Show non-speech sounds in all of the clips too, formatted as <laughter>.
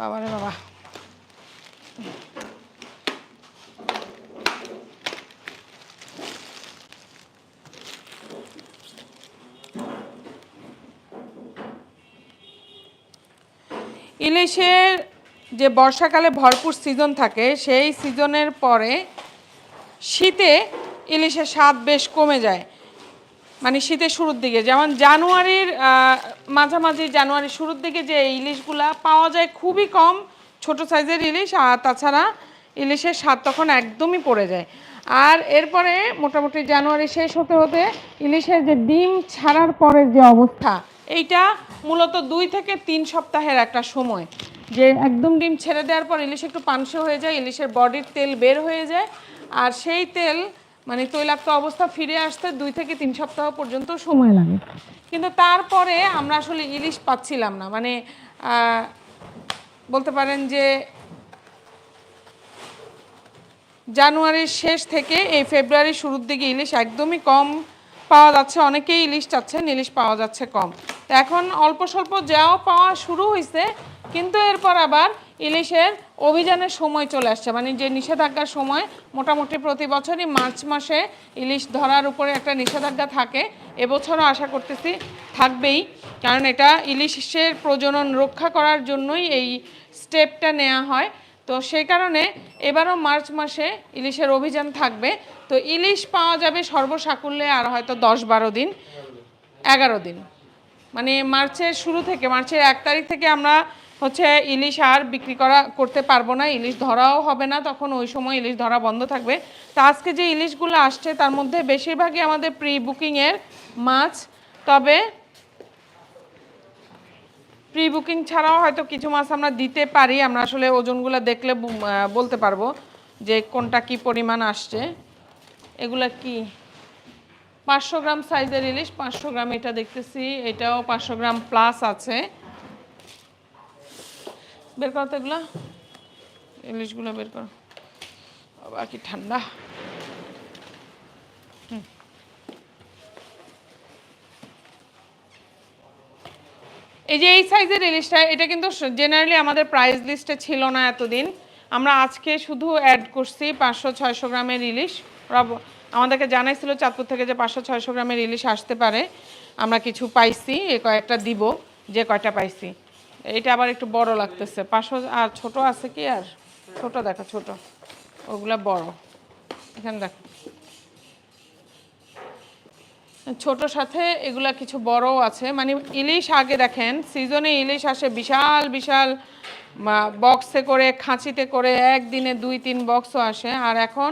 বাবা বাবা। ইলিশের যে বর্ষাকালে ভরপুর সিজন থাকে, সেই সিজনের পরে শীতে ইলিশের স্বাদ বেশ কমে যায়। মানে শীতের শুরুর দিকে। যেমন জানুয়ারির মাঝামাঝি জানুয়ারির শুরুর দিকে যে ইলিশগুলা পাওয়া যায় খুবই কম, ছোট সাইজের ইলিশ, আর তাছাড়া ইলিশের স্বাদ তখন একদমই পড়ে যায়। আর এরপরে মোটামুটি জানুয়ারি শেষ হতে হতে ইলিশের যে ডিম ছাড়ার পরের যে অবস্থা, এইটা মূলত দুই থেকে তিন সপ্তাহের একটা সময়। যে একদম ডিম ছেড়ে দেওয়ার পর ইলিশ একটু পানসে হয়ে যায়, ইলিশের বডির তেল বের হয়ে যায়, আর সেই তেল মানে তৈলাক্ত অবস্থা ফিরে আসতে দুই থেকে তিন সপ্তাহ পর্যন্ত সময় লাগে। কিন্তু তারপরে আমরা আসলে ইলিশ পাচ্ছিলাম না। মানে বলতে পারেন যে, জানুয়ারির শেষ থেকে এই ফেব্রুয়ারির শুরুর দিকে ইলিশ একদমই কম পাওয়া যাচ্ছে। অনেকেই ইলিশ চাচ্ছেন, ইলিশ পাওয়া যাচ্ছে কম। এখন অল্প স্বল্প যাও পাওয়া শুরু হয়েছে কিন্তু এরপর আবার ইলিশের অভিযানের সময় চলে আসছে। মানে যে নিষেধাজ্ঞার সময় মোটামুটি প্রতি বছরই মার্চ মাসে ইলিশ ধরার উপরে একটা নিষেধাজ্ঞা থাকে। এবছরও আশা করতেছি থাকবেই। কারণ এটা ইলিশের প্রজনন রক্ষা করার জন্যই এই স্টেপটা নেওয়া হয়। তো সেই কারণে এবারও মার্চ মাসে ইলিশের অভিযান থাকবে। তো ইলিশ পাওয়া যাবে সর্বসাকুল্যে আর হয়তো দশ বারো দিন, এগারো দিন। মানে মার্চের শুরু থেকে, মার্চের এক তারিখ থেকে আমরা হচ্ছে ইলিশ আর বিক্রি করা, করতে পারব না, ইলিশ ধরাও হবে না, তখন ওই সময় ইলিশ ধরা বন্ধ থাকবে। তা আজকে যে ইলিশগুলো আসছে, তার মধ্যে বেশিরভাগই আমাদের প্রি বুকিংয়ের মাছ, তবে প্রি বুকিং ছাড়াও হয়তো কিছু মাছ আমরা দিতে পারি, আমরা আসলে ওজনগুলো দেখলে বলতে পারব যে কোনটা কি পরিমাণ আসছে। এগুলা কি? পাঁচশো গ্রাম সাইজের ইলিশ, পাঁচশো গ্রাম এটা দেখতেছি, এটাও পাঁচশো গ্রাম প্লাস আছে। বের করো তো এগুলো। ইলিশগুলো বের করো। বাবা, কি ঠান্ডা। এই যে এই সাইজের ইলিশটা, এটা কিন্তু জেনারেলি আমাদের প্রাইস লিস্টে ছিল না এতদিন। আমরা আজকে শুধু অ্যাড করছি পাঁচশো, ছয়শো গ্রামের ইলিশ। ওরা আমাদেরকে জানাইছিল চাঁদপুর থেকে যে পাঁচশো, ছয়শো গ্রামের ইলিশ আসতে পারে। আমরা কিছু পাইছি, এ কয়েকটা দিব, যে কয়টা পাইছি। এটা আবার একটু বড় লাগতেছে। পাঁচশো আর ছোট আছে কি? আর ছোট দেখো, ছোট। ওগুলা বড়। এখানে দেখো। ছোট সাথে এগুলা কিছু বড়ও আছে। মানে ইলিশ আগে দেখেন, সিজনে ইলিশ আসে বিশাল বিশাল বক্সে করে, খাঁচিতে করে, একদিনে দুই, তিন বক্সও আসে। আর এখন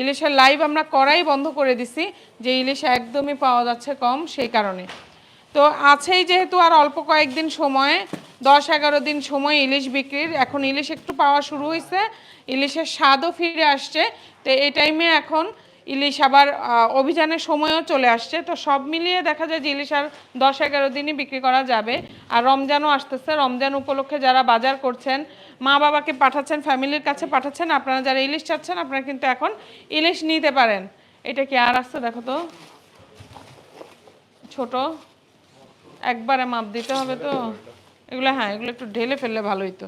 ইলিশের লাইভ আমরা করাই বন্ধ করে দিছি, যে ইলিশ একদমই পাওয়া যাচ্ছে কম, সেই কারণে। তো আছেই যেহেতু আর অল্প কয়েকদিন সময়ে, দশ এগারো দিন সময় ইলিশ বিক্রির। এখন ইলিশ একটু পাওয়া শুরু হয়েছে ইলিশের স্বাদও ফিরে আসছে। তো এই টাইমে এখন ইলিশ আবার অভিযানের সময়ও চলে আসছে। তো সব মিলিয়ে দেখা যায় যে ইলিশ আর দশ এগারো দিনই বিক্রি করা যাবে। আর রমজানও আসতেছে। রমজান উপলক্ষে যারা বাজার করছেন, মা বাবাকে পাঠাচ্ছেন, ফ্যামিলির কাছে পাঠাচ্ছেন, আপনারা যারা ইলিশ চাচ্ছেন, আপনারা কিন্তু এখন ইলিশ নিতে পারেন। এটা কি আর আসছে দেখো তো। ছোট। একবারে মাপ দিতে হবে তো? এগুলো হ্যাঁ এগুলো একটু ঢেলে ফেললে ভালোই তো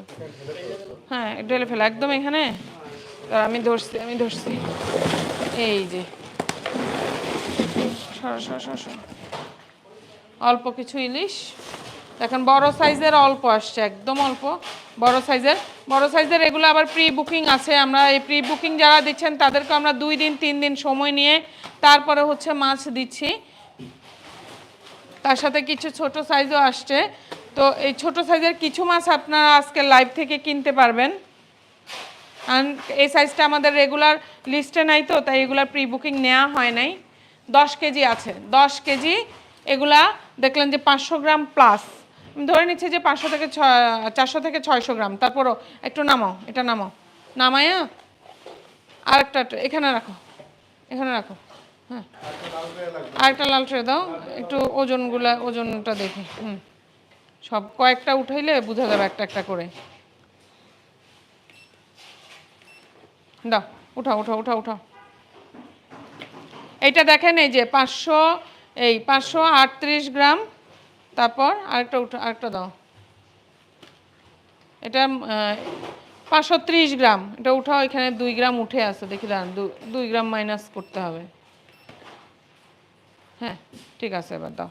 হ্যাঁ ঢেলে ফেলে। একদম এখানে? আমি ধরছি আমি ধরছি। এই যে। অল্প কিছু ইলিশ। দেখেন বড় সাইজের অল্প আসছে, একদম অল্প। বড় সাইজের বড় সাইজের এগুলো আবার প্রি বুকিং আছে। আমরা এই প্রি বুকিং যারা দিচ্ছেন, তাদেরকে আমরা দুই দিন, তিন দিন সময় নিয়ে তারপরে হচ্ছে মাছ দিচ্ছি। তার সাথে কিছু ছোট সাইজও আসছে। তো এই ছোট সাইজের কিছু মাছ আপনারা আজকে লাইভ থেকে কিনতে পারবেন। এই সাইজটা আমাদের রেগুলার লিস্টে নাই তো, তাই এগুলার প্রি বুকিং নেওয়া হয় নাই। দশ কেজি আছে। দশ কেজি এগুলা দেখলেন যে পাঁচশো গ্রাম প্লাস আমি ধরে নিচ্ছি যে পাঁচশো থেকে ছয় চারশো থেকে ছয়শো গ্রাম। তারপরও একটু নামাও, এটা নামাও। নামায়া আরেকটা এখানে রাখো এখানে রাখো। আরেকটা লাল ট্রে দাও, একটু ওজনগুলা, ওজনটা দেখি, হুম। সব কয়েকটা উঠাইলে বোঝা যাবে একটা একটা করে। দাও, উঠাও উঠাও উঠাও উঠাও। এইটা দেখেন এই যে পাঁচশো, এই পাঁচশো আটত্রিশ গ্রাম, তারপর আরেকটা উঠা, আরেকটা দাও। এটা পাঁচশো ত্রিশ গ্রাম, এটা উঠাও, এখানে দুই গ্রাম উঠে আছে, দেখি দাঁড়ান দুই গ্রাম মাইনাস করতে হবে। হ্যাঁ ঠিক আছে এবার দাও।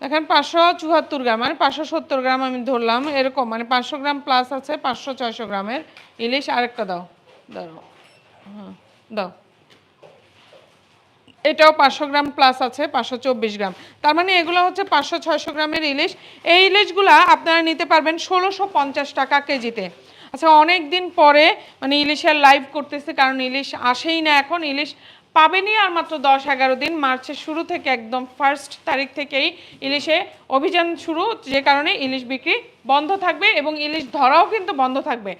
দেখেন পাঁচশো চুয়াত্তর গ্রাম মানে পাঁচশো সত্তর গ্রাম আমি ধরলাম, এরকম মানে পাঁচশো গ্রাম প্লাস আছে, পাঁচশো ছয়শো গ্রামের ইলিশ, আরেকটা দাও। দাও হ্যাঁ দাও। এটাও পাঁচশো গ্রাম প্লাস আছে, পাঁচশো চব্বিশ গ্রাম। তার মানে এগুলো হচ্ছে পাঁচশো ছয়শো গ্রামের ইলিশ। এই ইলিশগুলা আপনারা নিতে পারবেন ষোলোশো পঞ্চাশ টাকা কেজিতে। আচ্ছা অনেক দিন পরে মানে ইলিশের লাইভ করতেছে, কারণ ইলিশ আসেই না এখন। ইলিশ পাবেনই আর মাত্র দশ এগারো দিন, মার্চের শুরু থেকে একদম ফার্স্ট তারিখ থেকেই ইলিশে অভিযান শুরু, যে কারণে ইলিশ বিক্রি বন্ধ থাকবে এবং ইলিশ ধরাও কিন্তু বন্ধ থাকবে।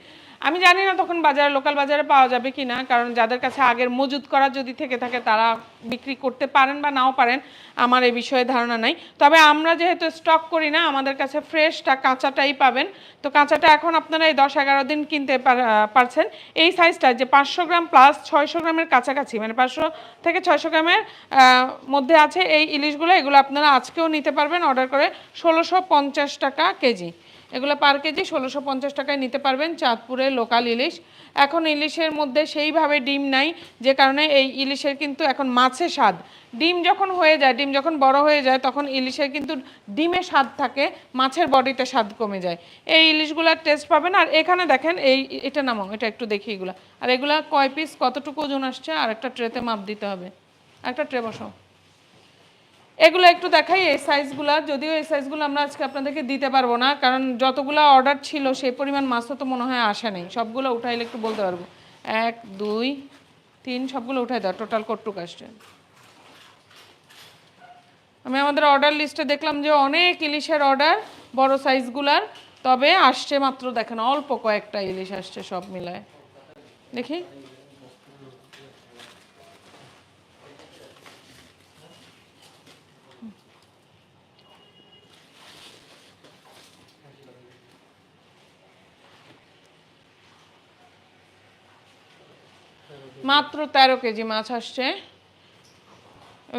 আমি জানি না তখন বাজারে, লোকাল বাজারে পাওয়া যাবে কি না কারণ যাদের কাছে আগের মজুদ করা যদি থেকে থাকে, তারা বিক্রি করতে পারেন বা নাও পারেন, আমার এই বিষয়ে ধারণা নাই। তবে আমরা যেহেতু স্টক করি না, আমাদের কাছে ফ্রেশটা কাঁচাটাই পাবেন। তো কাঁচাটা এখন আপনারা এই দশ এগারো দিন কিনতে পার- পারছেন। এই সাইজটা যে পাঁচশো গ্রাম প্লাস ছয়শো গ্রামের কাছাকাছি মানে পাঁচশো থেকে ছয়শো গ্রামের মধ্যে আছে এই ইলিশগুলো, এগুলো আপনারা আজকেও নিতে পারবেন অর্ডার করে ষোলোশো টাকা কেজি। এগুলো পার কেজি ষোলোশো পঞ্চাশ টাকায় নিতে পারবেন চাঁদপুরের লোকাল ইলিশ। এখন ইলিশের মধ্যে সেইভাবে ডিম নাই, যে কারণে এই ইলিশের কিন্তু এখন মাছে স্বাদ। ডিম যখন হয়ে যায়, ডিম যখন বড় হয়ে যায়, তখন ইলিশের কিন্তু ডিমে স্বাদ থাকে, মাছের বডিতে স্বাদ কমে যায়। এই ইলিশগুলোর টেস্ট পাবেন, আর এখানে দেখেন এই এটা নামাও এটা একটু দেখি এগুলো। আর এগুলা কয় পিস কতটুকু ওজন আসছে, আর একটা ট্রেতে মাপ দিতে হবে। একটা ট্রে বসাও। এগুলো একটু দেখাই, এই সাইজগুলো যদিও এই সাইজগুলো আমরা আজকে আপনাদেরকে দিতে পারব না, কারণ যতগুলো অর্ডার ছিল সেই পরিমাণ মাছও তো মনে হয় আসে নাই। সবগুলো উঠাইলে একটু বলতে পারব। এক, দুই, তিন, সবগুলো উঠাই দাও টোটাল কটটুক আসছে? আমি আমাদের অর্ডার লিস্টে দেখলাম যে অনেক ইলিশের অর্ডার বড় সাইজগুলার তবে আসছে মাত্র দেখেন, অল্প কয়েকটা ইলিশ আসছে সব মিলায়। দেখি। মাত্র তেরো কেজি মাছ আসছে।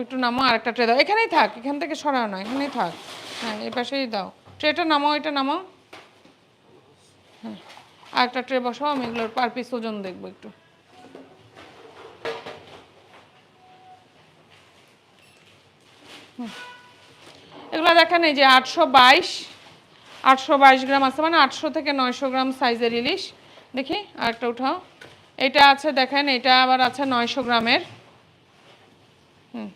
একটু নামো আর একটা ট্রে দাও। এখানেই থাক, এখান থেকে সরাও না, এখানেই থাক। হ্যাঁ এই পাশেই দাও। ট্রেটা নামাও, এটা নামাও। হ্যাঁ আর একটা ট্রে বসাও, আমি এগুলোর পার পিস ওজন দেখব একটু। এগুলো দেখেন এই যে আটশো বাইশ আটশো বাইশ গ্রাম আছে মানে আটশো থেকে নয়শো গ্রাম সাইজের ইলিশ। দেখি, আরেকটা উঠাও। এটা আছে দেখেন, এটা আবার আছে নয়শো গ্রামের। হুম।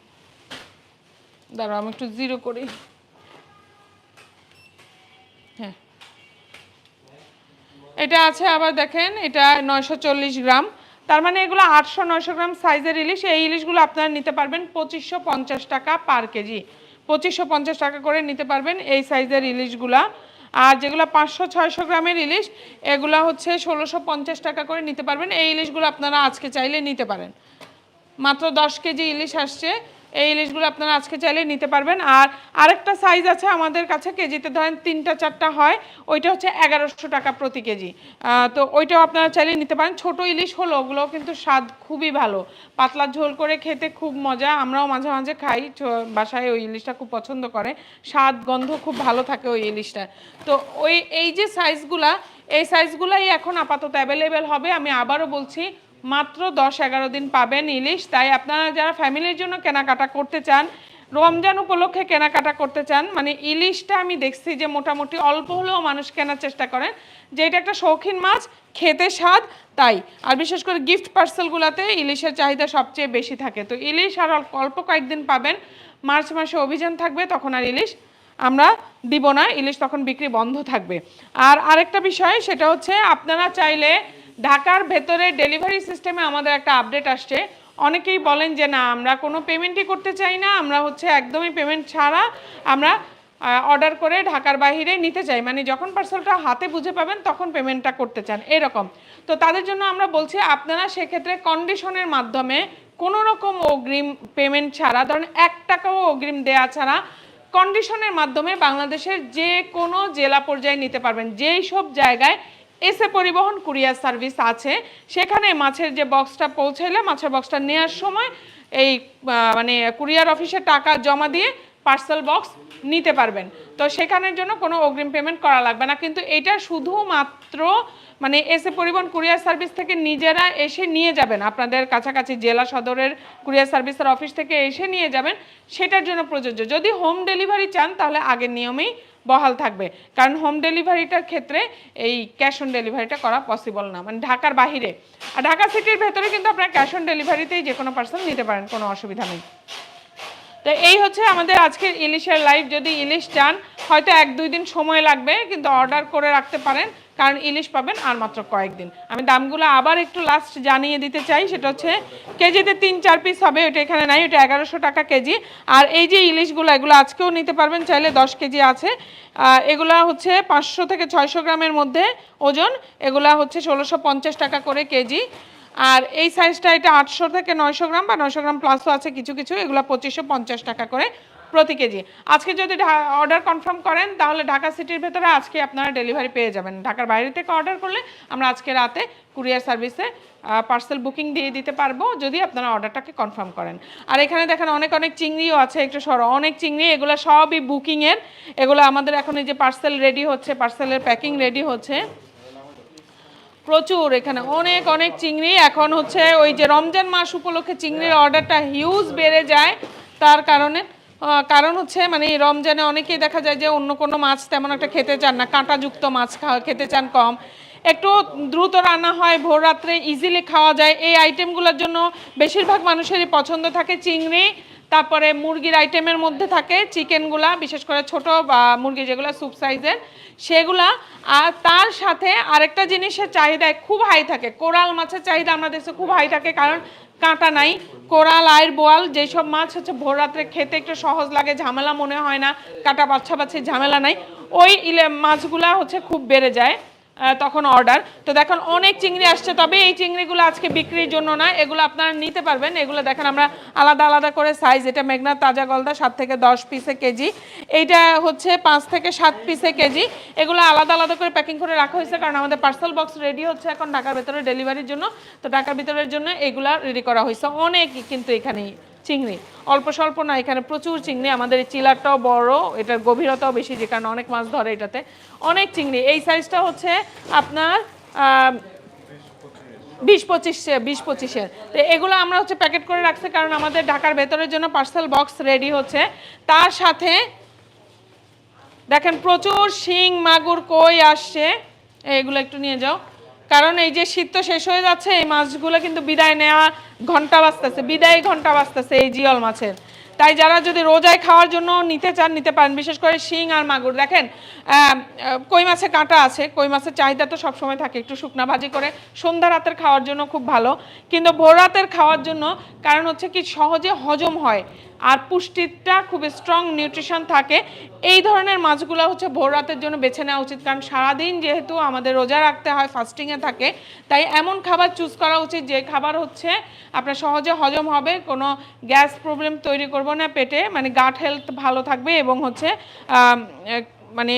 দাঁড়াও, আমি একটু জিরো করি। হ্যাঁ। এটা আছে আবার দেখেন, এটা নয়শো চল্লিশ গ্রাম। তার মানে এগুলো আটশো, নয়শো গ্রাম সাইজের ইলিশ। এই ইলিশগুলো আপনারা নিতে পারবেন পঁচিশশো টাকা পার কেজি। পঁচিশশো টাকা করে নিতে পারবেন এই সাইজের ইলিশগুলা। আর যেগুলো পাঁচশো, ছয়শো গ্রামের ইলিশ, এগুলো হচ্ছে ষোলোশো পঞ্চাশ টাকা করে নিতে পারবেন। এই ইলিশগুলো আপনারা আজকে চাইলে নিতে পারেন। মাত্র দশ কেজি ইলিশ আসছে। এই ইলিশগুলো আপনারা আজকে চাইলে নিতে পারবেন। আর আরেকটা সাইজ আছে আমাদের কাছে, কেজিতে ধরেন তিনটা চারটা হয়, ওইটা হচ্ছে এগারোশো টাকা প্রতি কেজি। তো ওইটাও আপনারা চাইলে নিতে পারেন। ছোট ইলিশ হলো ওগুলো কিন্তু স্বাদ খুবই ভালো। পাতলা ঝোল করে খেতে খুব মজা। আমরাও মাঝে মাঝে খাই বাসায় ওই ইলিশটা খুব পছন্দ করে। স্বাদ, গন্ধ খুব ভালো থাকে ওই ইলিশটা। তো ওই, এই যে সাইজগুলা এই সাইজগুলাই এখন আপাতত অ্যাভেলেবেল হবে। আমি আবারও বলছি মাত্র দশ এগারো দিন পাবেন ইলিশ। তাই আপনারা যারা ফ্যামিলির জন্য কেনাকাটা করতে চান, রমজান উপলক্ষে কেনাকাটা করতে চান মানে ইলিশটা আমি দেখছি যে মোটামুটি অল্প হলেও মানুষ কেনার চেষ্টা করেন, যে এটা একটা শৌখিন মাছ, খেতে স্বাদ, তাই। আর বিশেষ করে গিফট পার্সেলগুলোতে ইলিশের চাহিদা সবচেয়ে বেশি থাকে। তো ইলিশ আর অল্প কয়েকদিন পাবেন, মার্চ মাসে অভিযান থাকবে, তখন আর ইলিশ আমরা দিব না, ইলিশ তখন বিক্রি বন্ধ থাকবে। আর আরেকটা বিষয়, সেটা হচ্ছে আপনারা চাইলে ঢাকার ভেতরে ডেলিভারি সিস্টেমে আমাদের একটা আপডেট আসছে। অনেকেই বলেন যে, না, আমরা কোনো পেমেন্টই করতে চাই না, আমরা হচ্ছে একদমই পেমেন্ট ছাড়া আমরা অর্ডার করে ঢাকার বাইরে নিতে চাই। মানে যখন পার্সেলটা হাতে বুঝে পাবেন, তখন পেমেন্টটা করতে চান, এরকম। তো তাদের জন্য আমরা বলছি, আপনারা সেক্ষেত্রে কন্ডিশনের মাধ্যমে কোনো রকম অগ্রিম পেমেন্ট ছাড়া, ধরেন এক টাকাও অগ্রিম দেয়া ছাড়া, কন্ডিশনের মাধ্যমে বাংলাদেশের যে কোনো জেলা পর্যায়ে নিতে পারবেন। যেই সব জায়গায় এসে পরিবহন কুরিয়ার সার্ভিস আছে। সেখানে মাছের যে বক্সটা পৌঁছাইলে মাছের বক্সটা নেওয়ার সময় এই মানে কুরিয়ার অফিসে টাকা জমা দিয়ে পার্সেল বক্স নিতে পারবেন। তো সেখানের জন্য কোনো অগ্রিম পেমেন্ট করা লাগবে না। কিন্তু এটা শুধুমাত্র মানে এসে পরিবহন কুরিয়ার সার্ভিস থেকে নিজেরা এসে নিয়ে যাবেন। আপনাদের কাছাকাছি জেলা সদরের কুরিয়ার সার্ভিসের অফিস থেকে এসে নিয়ে যাবেন। সেটার জন্য প্রযোজ্য। যদি হোম ডেলিভারি চান, তাহলে আগের নিয়মেই বহাল থাকবে। কারণ হোম ডেলিভারিটার ক্ষেত্রে এই ক্যাশ অন ডেলিভারিটা করা পসিবল না। মানে ঢাকার বাহিরে। আর ঢাকা সিটির ভেতরে কিন্তু আপনার ক্যাশ অন ডেলিভারিতেই যে কোনো পার্সেল নিতে পারেন, কোনো অসুবিধা নেই। তো এই হচ্ছে আমাদের আজকের ইলিশের লাইভ যদি ইলিশ চান, হয়তো এক দুই দিন সময় লাগবে, কিন্তু অর্ডার করে রাখতে পারেন। কারণ ইলিশ পাবেন আর মাত্র কয়েকদিন। আমি দামগুলো আবার একটু লাস্ট জানিয়ে দিতে চাই, সেটা হচ্ছে কেজিতে তিন, চার পিস হবে ওটা এখানে নাই ওটা এগারোশো টাকা কেজি। আর এই যে ইলিশগুলো, এগুলো আজকেও নিতে পারবেন, চাইলে দশ কেজি আছে। এগুলা হচ্ছে পাঁচশো থেকে ছয়শো গ্রামের মধ্যে ওজন, এগুলা হচ্ছে ষোলোশো পঞ্চাশ টাকা করে কেজি। আর এই সাইজটা এটা আটশো থেকে নয়শো গ্রাম বা নয়শো গ্রাম প্লাসও আছে কিছু কিছু, এগুলো পঁচিশশো পঞ্চাশ টাকা করে। প্রতি কেজি। আজকে যদি অর্ডার কনফার্ম করেন, তাহলে ঢাকা সিটির ভেতরে আজকে আপনারা ডেলিভারি পেয়ে যাবেন। ঢাকার বাইরে থেকে অর্ডার করলে আমরা আজকে রাতে কুরিয়ার সার্ভিসে পার্সেল বুকিং দিয়ে দিতে পারব, যদি আপনারা অর্ডারটাকে কনফার্ম করেন। আর এখানে দেখেন অনেক অনেক চিংড়িও আছে, একটু সরো। অনেক চিংড়ি, এগুলো সবই বুকিংয়ের এগুলো আমাদের এখন এই যে পার্সেল রেডি হচ্ছে পার্সেলের প্যাকিং রেডি হচ্ছে। প্রচুর এখানে অনেক অনেক চিংড়ি। এখন হচ্ছে ওই যে রমজান মাস উপলক্ষে চিংড়ির অর্ডারটা হিউজ বেড়ে যায়। তার কারণে কারণ হচ্ছে মানে রমজানে অনেকেই দেখা যায় যে অন্য কোনো মাছ তেমন একটা খেতে চান না। কাঁটাযুক্ত মাছ খাওয়া, খেতে চান কম। একটু দ্রুত রান্না হয়, ভোর রাত্রে ইজিলি খাওয়া যায়। এই আইটেমগুলোর জন্য বেশিরভাগ মানুষেরই পছন্দ থাকে চিংড়ি, তারপরে মুরগির আইটেমের মধ্যে থাকে চিকেনগুলা, বিশেষ করে ছোট, বা মুরগি যেগুলো স্যুপ সাইজের সেগুলা। আর তার সাথে আরেকটা জিনিসের চাহিদা খুব হাই থাকে। কোরাল মাছের চাহিদা আমাদের দেশে খুব হাই থাকে, কারণ কাঁটা নাই, কোরাল আয়ের বোয়াল, যেসব মাছ হচ্ছে ভোর রাত্রে খেতে একটু সহজ লাগে, ঝামেলা মনে হয় না, কাটা বাচ্চা বাচ্চা ঝামেলা নাই। ওই ইলে মাছগুলা হচ্ছে খুব বেড়ে যায়। তখন অর্ডার তো দেখেন, অনেক চিংড়ি আসছে, তবে এই চিংড়িগুলো আজকে বিক্রির জন্য না, এগুলো আপনারা নিতে পারবেন। এগুলো দেখেন, আমরা আলাদা আলাদা করে সাইজ এটা মেঘনা তাজা গলদা, সাত থেকে দশ পিসে কেজি। এইটা হচ্ছে পাঁচ থেকে সাত পিসে কেজি। এগুলো আলাদা আলাদা করে প্যাকিং করে রাখা হয়েছে, কারণ আমাদের পার্সেল বক্স রেডি হচ্ছে এখন ঢাকার ভেতরে ডেলিভারির জন্য। তো ঢাকার ভিতরের জন্য এগুলা রেডি করা হয়েছে। অনেক কিন্তু এখানে চিংড়ি। অল্প স্বল্প না এখানে প্রচুর চিংড়ি। আমাদের এই চিলারটাও বড়, এটার গভীরতাও বেশি, যে কারণে অনেক মাছ ধরে এটাতে। অনেক চিংড়ি। এই সাইজটা হচ্ছে আপনার বিশ পঁচিশে, বিশ পঁচিশের। তো এগুলো আমরা হচ্ছে প্যাকেট করে রাখছি, কারণ আমাদের ঢাকার ভেতরের জন্য পার্সেল বক্স রেডি হচ্ছে। তার সাথে দেখেন প্রচুর শিং, মাগুর, কই আসছে। এগুলো একটু নিয়ে যাও। কারণ এই যে শীত তো শেষ হয়ে যাচ্ছে, এই মাছগুলো কিন্তু বিদায় নেওয়া ঘণ্টা বাজতেছে, বিদায় ঘণ্টা বাজতেছে এই জিয়ল মাছের। তাই যারা যদি রোজায় খাওয়ার জন্য নিতে চান, নিতে পারেন, বিশেষ করে শিং আর মাগুর। দেখেন কই মাছে কাঁটা আছে, কই মাছের চাহিদা তো সবসময় থাকে, একটু শুকনা ভাজি করে সন্ধ্যা রাতের খাওয়ার জন্য খুব ভালো। কিন্তু ভোর রাতের খাওয়ার জন্য, কারণ হচ্ছে কি, সহজে হজম হয়। আর পুষ্টিটা খুব স্ট্রং নিউট্রিশন থাকে। এই ধরনের মাছগুলো হচ্ছে ভোর রাতের জন্য বেছে নেওয়া উচিত। কারণ সারাদিন যেহেতু আমাদের রোজা রাখতে হয় ফাস্টিংয়ে থাকে, তাই এমন খাবার চুজ করা উচিত যে খাবার হচ্ছে আপনার সহজে হজম হবে, কোনো গ্যাস প্রবলেম তৈরি করব না পেটে মানে গাট হেলথ ভালো থাকবে এবং হচ্ছে মানে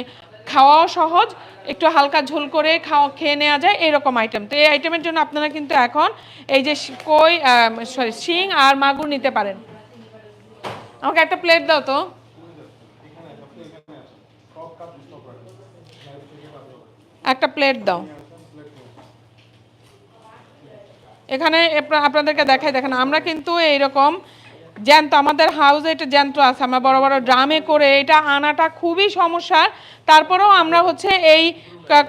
খাওয়াও সহজ, একটু হালকা ঝোল করে খাওয়া, খেয়ে নেওয়া যায়, এরকম আইটেম তো এই আইটেমের জন্য আপনারা কিন্তু এখন এই যে কই সরি শিং আর মাগুর নিতে পারেন। আমাকে একটা প্লেট দাও তো। একটা প্লেট দাও। এখানে আপনাদেরকে দেখাই, দেখেন, আমরা কিন্তু এইরকম জ্যান্ত, আমাদের হাউসে এটা জ্যান্ত আছে, আমরা বড় বড় ড্রামে করে এটা আনাটা খুবই সমস্যার। তারপরেও আমরা হচ্ছে এই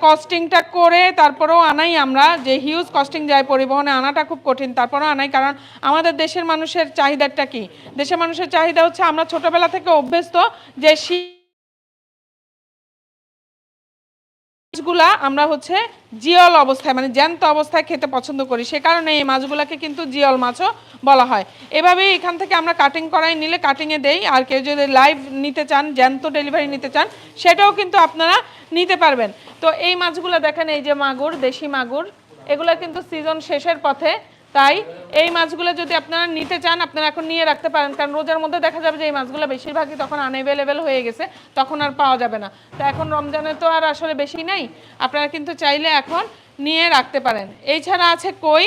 কস্টিংটা করে তারপরেও আনাই আমরা, যে হিউজ কস্টিং যায় পরিবহনে আনাটা খুব কঠিন, তারপরেও আনাই, কারণ আমাদের দেশের মানুষের চাহিদাটা কি? দেশের মানুষের চাহিদা হচ্ছে আমরা ছোটবেলা থেকে অভ্যস্ত যে শীত মাছগুলা আমরা হচ্ছে জিয়ল অবস্থায় মানে জ্যান্ত অবস্থায় খেতে পছন্দ করি, সে কারণে এই মাছগুলাকে কিন্তু জিয়ল মাছও বলা হয়। এভাবে এখান থেকে আমরা কাটিং করাই, নিলে কাটিংয়ে দেই, আর কেউ যদি লাইভ নিতে চান, জ্যান্ত ডেলিভারি নিতে চান, সেটাও কিন্তু আপনারা নিতে পারবেন। তো এই মাছগুলো দেখেন, এই যে মাগুর, দেশি মাগুর, এগুলো কিন্তু সিজন শেষের পথে তাই এই মাছগুলো যদি আপনারা নিতে চান, আপনারা এখন নিয়ে রাখতে পারেন, কারণ রোজার মধ্যে দেখা যাবে যে এই মাছগুলো বেশিরভাগই তখন আনএভেলেবেল হয়ে গেছে, তখন আর পাওয়া যাবে না। তো এখন রমজানে তো আর আসলে বেশি নাই, আপনারা কিন্তু চাইলে এখন নিয়ে রাখতে পারেন। এই ছাড়া আছে কই?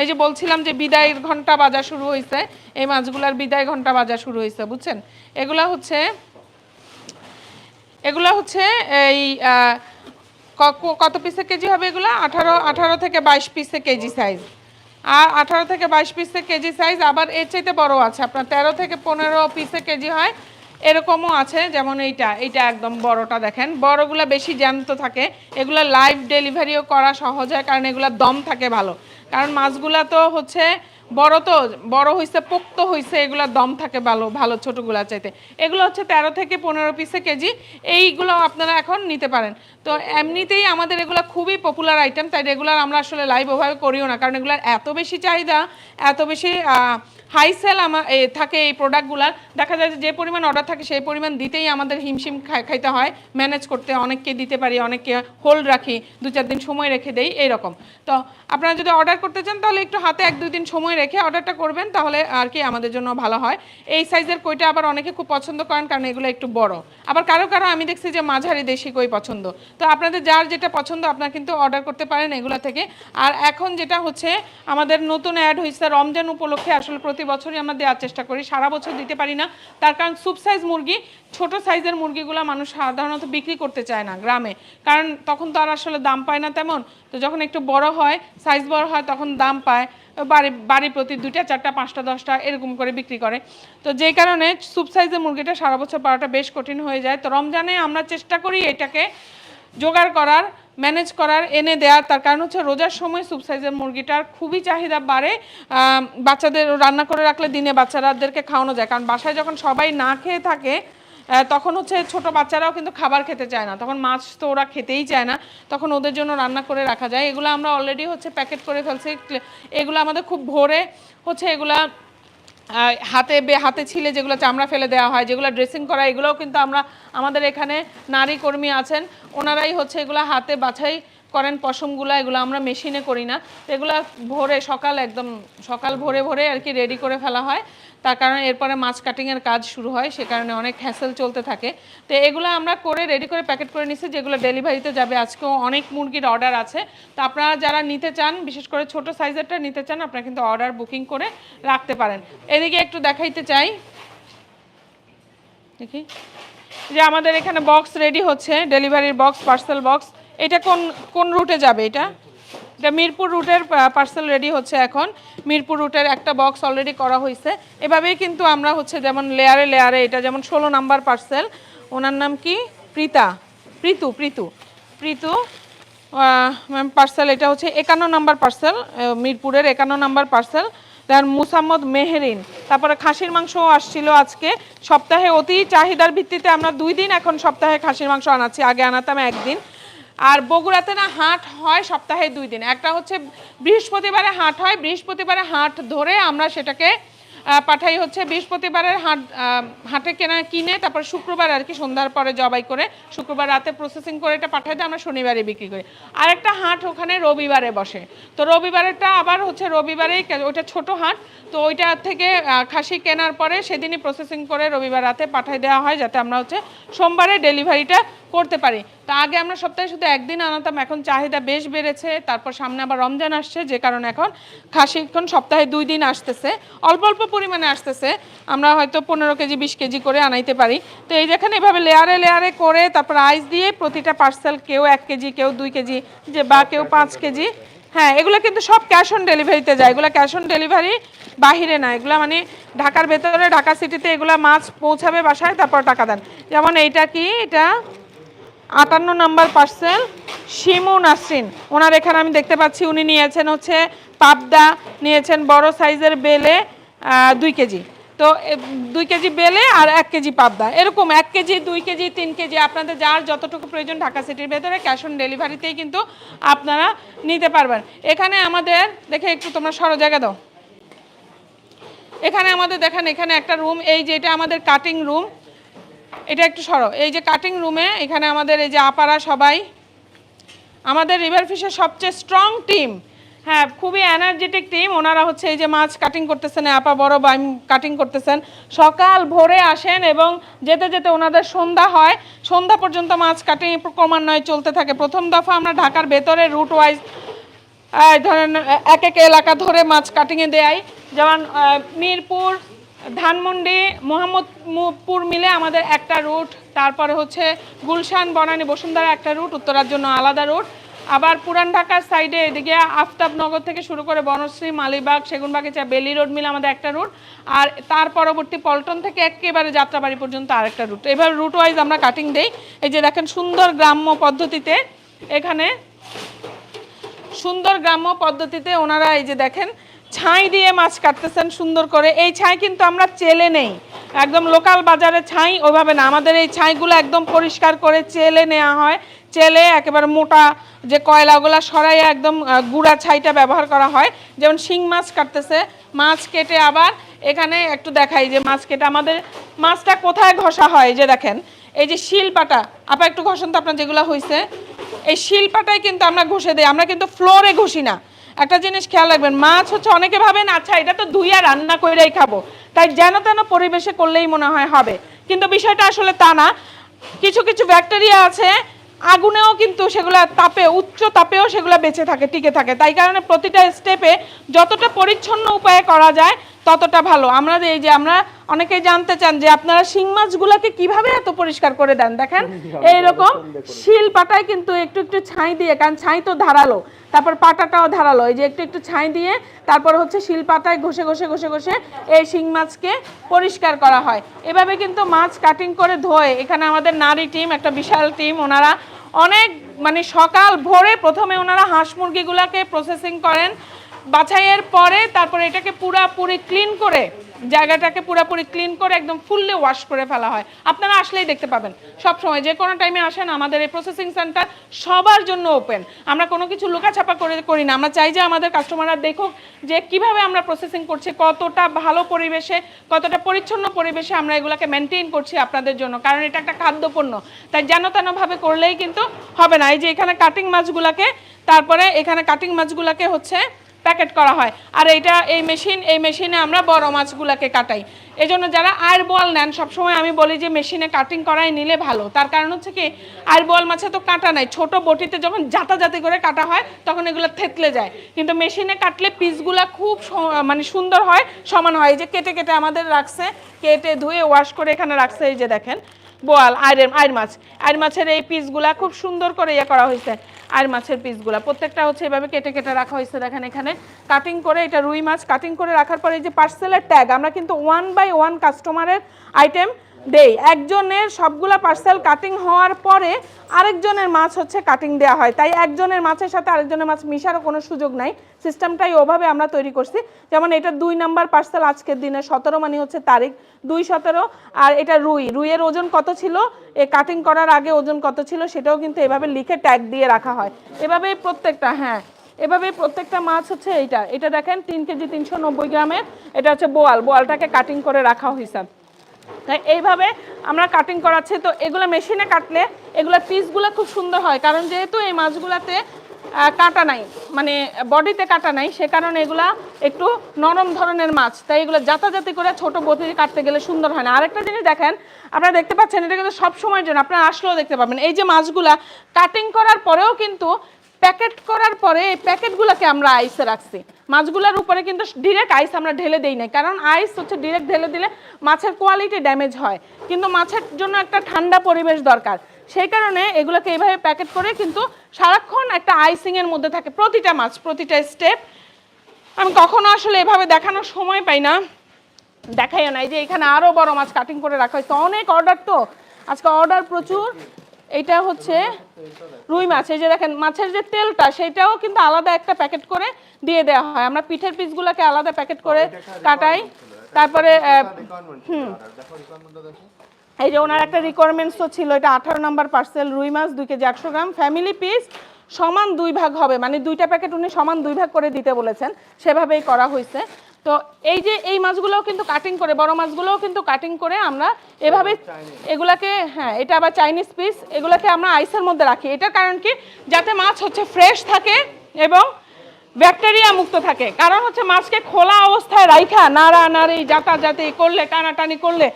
এই যে বলছিলাম যে বিদায়ের ঘণ্টা বাজা শুরু হয়েছে এই মাছগুলার বিদায় ঘণ্টা বাজা শুরু হয়েছে বুঝছেন? এগুলা হচ্ছে এগুলা হচ্ছে এই কত পিসে কেজি হবে এগুলো? আঠারো আঠারো থেকে বাইশ পিসে কেজি সাইজ আর আঠারো থেকে বাইশ পিসে কেজি সাইজ আবার এর চাইতে বড় আছে। আপনার তেরো থেকে পনেরো পিসে কেজি হয়। এরকমও আছে, যেমন এইটা। এইটা একদম বড়টা দেখেন। বড়গুলো বেশি জ্যান্ত থাকে। এগুলো লাইভ ডেলিভারিও করা সহজ হয়, কারণ এগুলো দম থাকে ভালো। কারণ মাছগুলা তো হচ্ছে বড় তো, বড় হইছে, পোক্ত হইছে, এগুলো দম থাকে ভালো ভালো ছোটগুলা চাইতে। এগুলো হচ্ছে তেরো থেকে পনেরো পিসে কেজি। এইগুলো আপনারা এখন নিতে পারেন। তো এমনিতেই আমাদের এগুলো খুবই পপুলার আইটেম তাই রেগুলার আমরা আসলে লাইভ ওভাবে করিও না। কারণ এগুলোর এত বেশি চাহিদা, এত বেশি হাই সেল আমার থাকে এই প্রোডাক্টগুলার দেখা যায় যে পরিমাণ অর্ডার থাকে, সেই পরিমাণ দিতেই আমাদের হিমশিম খাই- খাইতে হয়। ম্যানেজ করতে অনেককে দিতে পারি, অনেককে হোল্ড রাখি, দু চার দিন সময় রেখে দেই, এইরকম। তো আপনারা যদি অর্ডার করতে চান, তাহলে একটু হাতে এক দুই দিন সময় রেখে অর্ডারটা করবেন, তাহলে আর কি আমাদের জন্য ভালো হয়। এই সাইজের কইটা আবার অনেকে খুব পছন্দ করেন, কারণ এগুলো একটু বড়। আবার কারও কারও, আমি দেখছি যে মাঝারি দেশি কই পছন্দ। তো আপনাদের যার যেটা পছন্দ, আপনারা কিন্তু অর্ডার করতে পারেন এগুলো থেকে। আর এখন যেটা হচ্ছে, আমাদের নতুন অ্যাড হয়েছে রমজান উপলক্ষে আসলে প্রতি বছরই আমরা দেওয়ার চেষ্টা করি। সারা বছর দিতে পারি না। তার কারণ সুপ সাইজ মুরগি, ছোট সাইজের মুরগিগুলো মানুষ সাধারণত বিক্রি করতে চায় না গ্রামে। কারণ তখন তো আর আসলে দাম পায় না তেমন। তো যখন একটু বড় হয় সাইজ বড় হয়, তখন দাম পায়। বাড়ি বাড়ি প্রতি দুইটা, চারটা, পাঁচটা, দশটা এরকম করে বিক্রি করে। তো যেই কারণে সুপ সাইজের মুরগিটা সারা বছর পাওয়াটা বেশ কঠিন হয়ে যায়। তো রমজানে আমরা চেষ্টা করি এটাকে জোগাড় করার ম্যানেজ করার, এনে দেওয়ার তার কারণ হচ্ছে রোজার সময় সুপ সাইজের মুরগিটার খুবই চাহিদা বাড়ে। বাচ্চাদের রান্না করে রাখলে দিনে বাচ্চারাদেরকে খাওয়ানো যায়। কারণ বাসায় যখন সবাই না খেয়ে থাকে তখন হচ্ছে ছোট বাচ্চারাও কিন্তু খাবার খেতে চায় না। তখন মাছ তো ওরা খেতেই চায় না। তখন ওদের জন্য রান্না করে রাখা যায়। এগুলো আমরা অলরেডি হচ্ছে প্যাকেট করে ফেলছি। এগুলো আমাদের খুব ভোরে হচ্ছে এগুলা হাতে বে হাতে ছিলে যেগুলো চামড়া ফেলে দেওয়া হয়, যেগুলো ড্রেসিং করা, এগুলোও কিন্তু আমরা আমাদের এখানে নারী কর্মী আছেন। ওনারাই হচ্ছে এগুলো হাতে বাছাই করেন পশমগুলো, এগুলো আমরা মেশিনে করি না। এগুলো ভোরে সকাল একদম সকাল ভোরে ভোরে আর কি রেডি করে ফেলা হয়। তার কারণে এরপরে মাছ কাটিংয়ের কাজ শুরু হয়, সে কারণে অনেক হ্যাসেল চলতে থাকে। তো এগুলো আমরা করে রেডি করে প্যাকেট করে নিচ্ছি যেগুলো ডেলিভারিতে যাবে। আজকেও অনেক মুরগির অর্ডার আছে। তো আপনারা যারা নিতে চান, বিশেষ করে ছোট সাইজেরটা নিতে চান, আপনারা কিন্তু অর্ডার বুকিং করে রাখতে পারেন। এদিকে একটু দেখাইতে চাই। দেখি। যে আমাদের এখানে বক্স রেডি হচ্ছে ডেলিভারির বক্স পার্সেল বক্স এটা কোন কোন রুটে যাবে এটা? এটা মিরপুর রুটের পার্সেল রেডি হচ্ছে এখন। মিরপুর রুটের একটা বক্স অলরেডি করা হয়েছে এভাবেই কিন্তু আমরা হচ্ছে যেমন লেয়ারে লেয়ারে এটা যেমন ষোলো নাম্বার পার্সেল ওনার নাম কি? প্রীতা। প্রীতু প্রীতু। প্রীতু ম্যাম পার্সেল এটা হচ্ছে একান্ন নাম্বার পার্সেল মিরপুরের একান্ন নাম্বার পার্সেল দেন মুসাম্মদ মেহেরিন। তারপরে খাসির মাংসও আসছিল আজকে। সপ্তাহে অতি চাহিদার ভিত্তিতে আমরা দুই দিন এখন সপ্তাহে খাসির মাংস আনাচ্ছি। আগে আনাতাম একদিন। আর বগুড়াতে না হাট হয় সপ্তাহে দুই দিন। একটা হচ্ছে বৃহস্পতিবারে হাট হয়, বৃহস্পতিবারে হাট ধরে আমরা সেটাকে পাঠাই হচ্ছে। বৃহস্পতিবারের হাট হাটে কেনা কিনে, তারপর শুক্রবার আর কি সন্ধ্যার পরে জবাই করে, শুক্রবার রাতে প্রসেসিং করে এটা পাঠাই দিয়ে আমরা শনিবারে বিক্রি করি। আরেকটা হাট ওখানে রবিবারে বসে। তো রবিবারেরটা আবার হচ্ছে রবিবারেই ওইটা ছোট হাট, তো ওইটা থেকে খাসি কেনার পরে সেদিনই প্রসেসিং করে রবিবার রাতে পাঠাই দেওয়া হয় যাতে আমরা হচ্ছে সোমবারে ডেলিভারিটা করতে পারি। তা আগে আমরা সপ্তাহে শুধু একদিন আনাতাম, এখন চাহিদা বেশ বেড়েছে, তারপর সামনে আবার রমজান আসছে, যে কারণে এখন খাসি এখন সপ্তাহে দুই দিন আসতেছে। অল্প অল্প পরিমাণে আসতেছে। আমরা হয়তো পনেরো কেজি, বিশ কেজি করে আনাইতে পারি। তো এই যেখানে এভাবে লেয়ারে লেয়ারে করে তারপর আইস দিয়ে প্রতিটা পার্সেল কেউ এক কেজি, কেউ দুই কেজি, যে বা কেউ পাঁচ কেজি। হ্যাঁ এগুলো কিন্তু সব ক্যাশ অন ডেলিভারিতে যায়। এগুলো ক্যাশ অন ডেলিভারি বাহিরে না। এগুলো মানে ঢাকার ভেতরে, ঢাকা সিটিতে এগুলো মাছ পৌঁছাবে বাসায়, তারপর টাকা দেন। যেমন এইটা কি? এটা আটান্ন নাম্বার পার্সেল শিমু নাসরিন। ওনার এখানে আমি দেখতে পাচ্ছি, উনি নিয়েছেন হচ্ছে পাবদা, নিয়েছেন বড় সাইজের বেলে দুই কেজি। তো দুই কেজি বেলে আর এক কেজি পাবদা। এরকম এক কেজি, দুই কেজি, তিন কেজি, আপনাদের যার যতটুকু প্রয়োজন ঢাকা সিটির ভেতরে ক্যাশ অন ডেলিভারিতেই কিন্তু আপনারা নিতে পারবেন। এখানে আমাদের, দেখে একটু তোমরা সরো জায়গা দাও। এখানে আমাদের দেখেন, এখানে একটা রুম এই যে এটা আমাদের কাটিং রুম এটা একটু সরো। এই যে কাটিং রুমে এখানে আমাদের এই যে আপারা সবাই, আমাদের রিভার ফিশের সবচেয়ে স্ট্রং টিম হ্যাঁ খুবই এনার্জেটিক টিম ওনারা হচ্ছে এই যে মাছ কাটিং করতেছেন, আপা বড় বাইম কাটিং করতেছেন। সকাল ভোরে আসেন এবং যেতে যেতে ওনাদের সন্ধ্যা হয়। সন্ধ্যা পর্যন্ত মাছ কাটিং ক্রমান্বয়ে চলতে থাকে। প্রথম দফা আমরা ঢাকার ভেতরে রুট ওয়াইজ ধরেন, এক এক এলাকা ধরে মাছ কাটিংয়ে দেয় যেমন মিরপুর, ধানমন্ডি, মোহাম্মদপুর মিলে আমাদের একটা রুট তারপরে হচ্ছে গুলশান, বনানী, বসুন্ধরা একটা রুট উত্তরার জন্য আলাদা রুট আবার পুরান ঢাকার সাইডে এদিকে আফতাবনগর থেকে শুরু করে বনশ্রী, মালিবাগ সেগুনবাগিচা বেলি রোড মিল আমাদের একটা রুট আর তার পরবর্তী পল্টন থেকে একেবারে যাত্রাবাড়ি পর্যন্ত আরেকটা রুট এবার রুট ওয়াইজ আমরা কাটিং দেই। এই যে দেখেন সুন্দর গ্রাম্য পদ্ধতিতে এখানে সুন্দর গ্রাম্য পদ্ধতিতে ওনারা এই যে দেখেন ছাই দিয়ে মাছ কাটতেছেন সুন্দর করে। এই ছাই কিন্তু আমরা চেলে নেই। একদম লোকাল বাজারে ছাই ওইভাবে না। আমাদের এই ছাইগুলো একদম পরিষ্কার করে চেলে নেওয়া হয়। চেলে একেবারে মোটা যে কয়লাগুলো সরাইয়ে একদম গুঁড়া ছাইটা ব্যবহার করা হয়। যেমন শিং মাছ কাটতেছে। মাছ কেটে আবার এখানে একটু দেখাই যে মাছ কেটে আমাদের মাছটা কোথায় ঘষা হয় যে দেখেন। এই যে শিলপাটা, আপা একটু ঘষণ তো আপনার যেগুলো হয়েছে এই শিলপাটাই কিন্তু আমরা ঘষে দিই। আমরা কিন্তু ফ্লোরে ঘষি না। একটা জিনিস খেয়াল রাখবেন মাছ হচ্ছে অনেকে ভাবেন আচ্ছা এটা তো ধুইয়া রান্না করেই খাব। তাই যেন তেন পরিবেশে করলেই মনে হয় হবে। কিন্তু বিষয়টা আসলে তা না। কিছু কিছু ব্যাকটেরিয়া আছে আগুনেও কিন্তু সেগুলা তাপে উচ্চ তাপেও সেগুলো বেঁচে থাকে টিকে থাকে। তাই কারণে প্রতিটা স্টেপে যতটা পরিচ্ছন্ন উপায়ে করা যায় ততটা ভালো। আমরা এই যে আমরা অনেকেই জানতে চান যে আপনারা শিং মাছগুলোকে কীভাবে এত পরিষ্কার করে দেন? দেখেন <laughs> এইরকম শিল পাটায় কিন্তু একটু একটু ছাই দিয়ে কারণ ছাই তো ধারালো। তারপর পাটাটাও ধারালো। এই যে একটু একটু ছাই দিয়ে তারপর হচ্ছে শিল পাতায় ঘষে ঘষে ঘষে ঘষে এই শিং মাছকে পরিষ্কার করা হয়। এভাবে কিন্তু মাছ কাটিং করে ধোয়। এখানে আমাদের নারী টিম, একটা বিশাল টিম, ওনারা অনেক মানে সকাল ভোরে প্রথমে ওনারা হাঁস মুরগিগুলোকে প্রসেসিং করেন। বাছাইয়ের পরে তারপরে এটাকে পুরাপুরি ক্লিন করে জায়গাটাকে পুরাপুরি ক্লিন করে একদম ফুললি ওয়াশ করে ফেলা হয়। আপনারা আসলেই দেখতে পাবেন। সব সময় যে কোনো টাইমে আসেন, আমাদের এই প্রসেসিং সেন্টার সবার জন্য ওপেন আমরা কোনো কিছু লুকাছাপা করে করি না। আমরা চাই যে আমাদের কাস্টমাররা দেখুক যে কীভাবে আমরা প্রসেসিং করছি, কতটা ভালো পরিবেশে, কতটা পরিচ্ছন্ন পরিবেশে আমরা এগুলোকে মেনটেন করছি আপনাদের জন্য। কারণ এটা একটা খাদ্যপণ্য। তাই যেন তেনভাবে করলেই কিন্তু হবে না। এই যে এখানে কাটিং মাছগুলোকে, তারপরে এখানে কাটিং মাছগুলোকে হচ্ছে প্যাকেট করা হয়। আর এইটা এই মেশিন, এই মেশিনে আমরা বড় মাছগুলোকে কাটাই। এই জন্য যারা আয়ের বল নেন, সবসময় আমি বলি যে মেশিনে কাটিং করাই নিলে ভালো। তার কারণ হচ্ছে কি, আয়ের বল মাছে তো কাটা নাই। ছোট বটিতে যখন জাতাজাতি করে কাটা হয়, তখন এগুলো থেতলে যায়। কিন্তু মেশিনে কাটলে পিসগুলা খুব মানে সুন্দর হয়, সমান হয়। এই যে কেটে কেটে আমাদের রাখছে, কেটে ধুয়ে ওয়াশ করে এখানে রাখছে। এই যে দেখেন, বোয়াল, আয়ের আয়ের মাছ। আয়ের মাছের এই পিসগুলা খুব সুন্দর করে ইয়ে করা হয়েছে। আয়ের মাছের পিসগুলো। প্রত্যেকটা হচ্ছে এভাবে কেটে কেটে রাখা হয়েছে দেখেন এখানে। কাটিং করে এটা রুই মাছ। কাটিং করে রাখার পরে এই যে পার্সেলের ট্যাগ আমরা কিন্তু ওয়ান বাই ওয়ান কাস্টমারের আইটেম দেই। একজনের সবগুলা পার্সেল কাটিং হওয়ার পরে আরেকজনের মাছ হচ্ছে কাটিং দেওয়া হয়। তাই একজনের মাছের সাথে আরেকজনের মাছ মিশারও কোনো সুযোগ নাই। সিস্টেমটাই ওভাবে আমরা তৈরি করছি। যেমন এটা দুই নাম্বার পার্সেল আজকের দিনে। সতেরো মানে হচ্ছে তারিখ। দুই সতেরো। আর এটা রুই। রুইয়ের ওজন কত ছিল? এ কাটিং করার আগে ওজন কত ছিল? সেটাও কিন্তু এভাবে লিখে ট্যাগ দিয়ে রাখা হয়। এভাবেই প্রত্যেকটা হ্যাঁ এভাবে প্রত্যেকটা মাছ হচ্ছে এইটা। এটা দেখেন, তিন কেজি তিনশো নব্বই গ্রামের। এটা হচ্ছে বোয়াল। বোয়ালটাকে কাটিং করে রাখা হয়েছে তাই এইভাবে আমরা কাটিং করাচ্ছি। তো এগুলো মেশিনে কাটলে এগুলো পিসগুলো খুব সুন্দর হয়, কারণ যেহেতু এই মাছগুলাতে কাটা নাই মানে বডিতে কাটা নাই, সে কারণে এগুলা একটু নরম ধরনের মাছ। তাই এগুলো জাতাজাতি করে ছোট বটি কাটতে গেলে সুন্দর হয় না। আরেকটা জিনিস দেখেন, আপনারা দেখতে পাচ্ছেন, এটা কিন্তু সব সময়ের জন্য, আপনারা আসলেও দেখতে পাবেন। এই যে মাছগুলা কাটিং করার পরেও কিন্তু প্যাকেট করার পরে এই প্যাকেটগুলোকে আমরা আইসে রাখছি। মাছগুলোর উপরে কিন্তু ডিরেক্ট আইস আমরা ঢেলে দেই নাই। কারণ আইস হচ্ছে ডিরেক্ট ঢেলে দিলে মাছের কোয়ালিটি ড্যামেজ হয়। কিন্তু মাছের জন্য একটা ঠান্ডা পরিবেশ দরকার। সেই কারণে এগুলোকে এইভাবে প্যাকেট করে কিন্তু সারাক্ষণ একটা আইসিংয়ের মধ্যে থাকে। প্রতিটা মাছ, প্রতিটা স্টেপ আমি কখনো আসলে এভাবে দেখানোর সময় পাই না। দেখাইও না এই যে এখানে আরও বড় মাছ কাটিং করে রাখা হয়েছে। অনেক অর্ডার তো। আজকে অর্ডার প্রচুর। এটা হচ্ছে রুই মাছ এই যে দেখেন মাছের যে তেলটা সেটাও কিন্তু আলাদা একটা প্যাকেট করে দিয়ে দেওয়া হয়। আমরা পিঠের পিসগুলোকে আলাদা প্যাকেট করে কাটাই। তারপরে হুম। এই যে ওনার একটা রিকোয়ারমেন্টসও ছিল এটা আঠারো নম্বর পার্সেল রুই মাছ দুই কেজি একশো গ্রাম। ফ্যামিলি পিস সমান দুই ভাগ হবে মানে দুইটা প্যাকেট উনি সমান দুই ভাগ করে দিতে বলেছেন। সেভাবেই করা হয়েছে। তো এই যে এই মাছগুলোও কিন্তু কাটিং করে বড় মাছগুলোও কিন্তু কাটিং করে আমরা এভাবে এগুলাকে হ্যাঁ এটা আবার চাইনিজ পিস এগুলাকে আমরা আইসের মধ্যে রাখি। এটার কারণ কি? যাতে মাছ হচ্ছে ফ্রেশ থাকে এবং ব্যাকটেরিয়া মুক্ত থাকে। কারণ হচ্ছে মাছকে খোলা অবস্থায় রাইখা নাড়া নাড়ি জাতাজাতি করলে টানাটানি করলে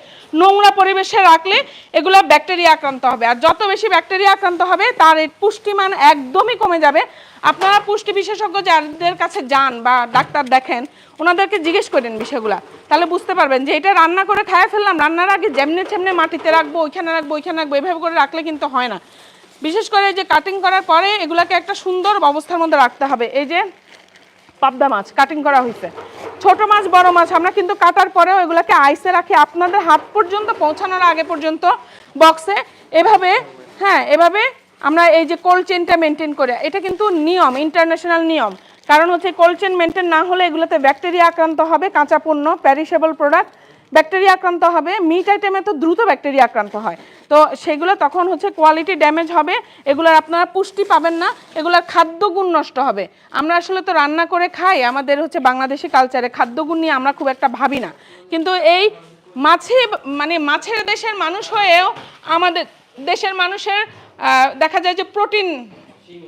নোংরা পরিবেশে রাখলে এগুলো ব্যাকটেরিয়া আক্রান্ত হবে। আর যত বেশি ব্যাকটেরিয়া আক্রান্ত হবে তার এই পুষ্টিমান একদমই কমে যাবে। আপনারা পুষ্টি বিশেষজ্ঞ যাদের কাছে যান বা ডাক্তার দেখেন ওনাদেরকে জিজ্ঞেস করেন বিষয়গুলো। তাহলে বুঝতে পারবেন যে এটা রান্না করে খায় ফেললাম, রান্নার আগে যেমনে চেমনে মাটিতে রাখব, ওইখানে রাখব ওইখানে রাখব, এভাবে করে রাখলে কিন্তু হয় না। বিশেষ করে যে কাটিং করার পরে এগুলাকে একটা সুন্দর অবস্থার মধ্যে রাখতে হবে। এই যে পাবদা মাছ কাটিং করা হয়েছে ছোট মাছ, বড় মাছ, আমরা কিন্তু কাটার পরেও এগুলাকে আইসে রাখি। আপনাদের হাত পর্যন্ত পৌঁছানোর আগে পর্যন্ত বক্সে এভাবে হ্যাঁ এভাবে আমরা এই যে কোল্ড চেনটা মেনটেন করে। এটা কিন্তু নিয়ম ইন্টারন্যাশনাল নিয়ম। কারণ হচ্ছে কোল্ড চেন মেনটেন না হলে এগুলোতে ব্যাকটেরিয়া আক্রান্ত হবে কাঁচা পণ্য প্যারিসেবল প্রোডাক্ট ব্যাকটেরিয়া আক্রান্ত হবে মিট আইটেমে তো দ্রুত ব্যাকটেরিয়া আক্রান্ত হয়। তো সেগুলো তখন হচ্ছে কোয়ালিটি ড্যামেজ হবে, এগুলোর আপনারা পুষ্টি পাবেন না, এগুলোর খাদ্যগুণ নষ্ট হবে। আমরা আসলে তো রান্না করে খাই, আমাদের হচ্ছে বাংলাদেশি কালচারে খাদ্যগুণ নিয়ে আমরা খুব একটা ভাবি না। কিন্তু এই মাছে মানে মাছের দেশের মানুষ হয়েও আমাদের, দেশের মানুষের দেখা যায় যে প্রোটিন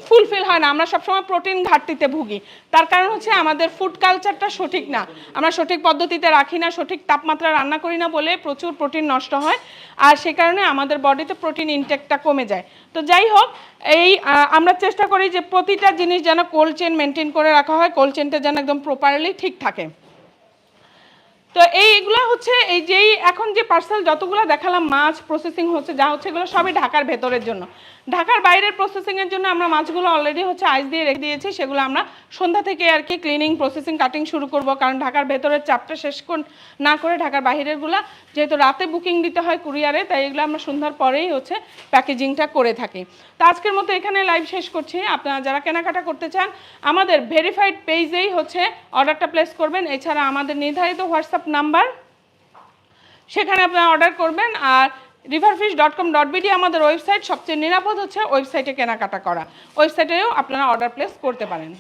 ফুলফিল হয় না। আমরা সবসময় প্রোটিন ঘাটতিতে ভুগি। তার কারণ হচ্ছে আমাদের ফুড কালচারটা সঠিক না। আমরা সঠিক পদ্ধতিতে রাখি না, সঠিক তাপমাত্রা রান্না করি না বলে প্রচুর প্রোটিন নষ্ট হয়। আর সে কারণে আমাদের বডিতে প্রোটিন ইনটেকটা কমে যায়। তো যাই হোক, এই আমরা চেষ্টা করি যে প্রতিটা জিনিস যেন কোল্ড চেন মেনটেন করে রাখা হয়। কোল্ড চেনটা যেন একদম প্রপারলি ঠিক থাকে। তো এইগুলো হচ্ছে, এই যেই এখন যে পার্সেল যতগুলো দেখালাম, মাছ প্রসেসিং হচ্ছে, যা হচ্ছে এগুলো সবই ঢাকার ভেতরের জন্য। ঢাকার বাইরের প্রসেসিংয়ের জন্য আমরা মাছগুলো অলরেডি হচ্ছে আইস দিয়ে রেখে দিয়েছি, সেগুলো আমরা সন্ধ্যা থেকে আর কি ক্লিনিং প্রসেসিং কাটিং শুরু করব, কারণ ঢাকার ভেতরের চাপটা শেষ না করে ঢাকার বাইরেরগুলো যেহেতু রাতে বুকিং দিতে হয় কুরিয়ারে তাই এগুলো আমরা সন্ধ্যার পরেই হচ্ছে প্যাকেজিংটা করে থাকি। তো আজকের মতো এখানে লাইভ শেষ করছি। আপনারা যারা কেনাকাটা করতে চান, আমাদের ভেরিফাইড পেজেই হচ্ছে অর্ডারটা প্লেস করবেন। এছাড়া আমাদের নির্ধারিত হোয়াটসঅ্যাপ নাম্বার সেখানে আপনারা অর্ডার করবেন। আর Riverfish dot com dot BD আমাদের ওয়েবসাইট সবচেয়ে নিরাপদ হচ্ছে ওয়েবসাইটে কেনাকাটা করা। ওয়েবসাইটেও আপনারা অর্ডার প্লেস করতে পারেন।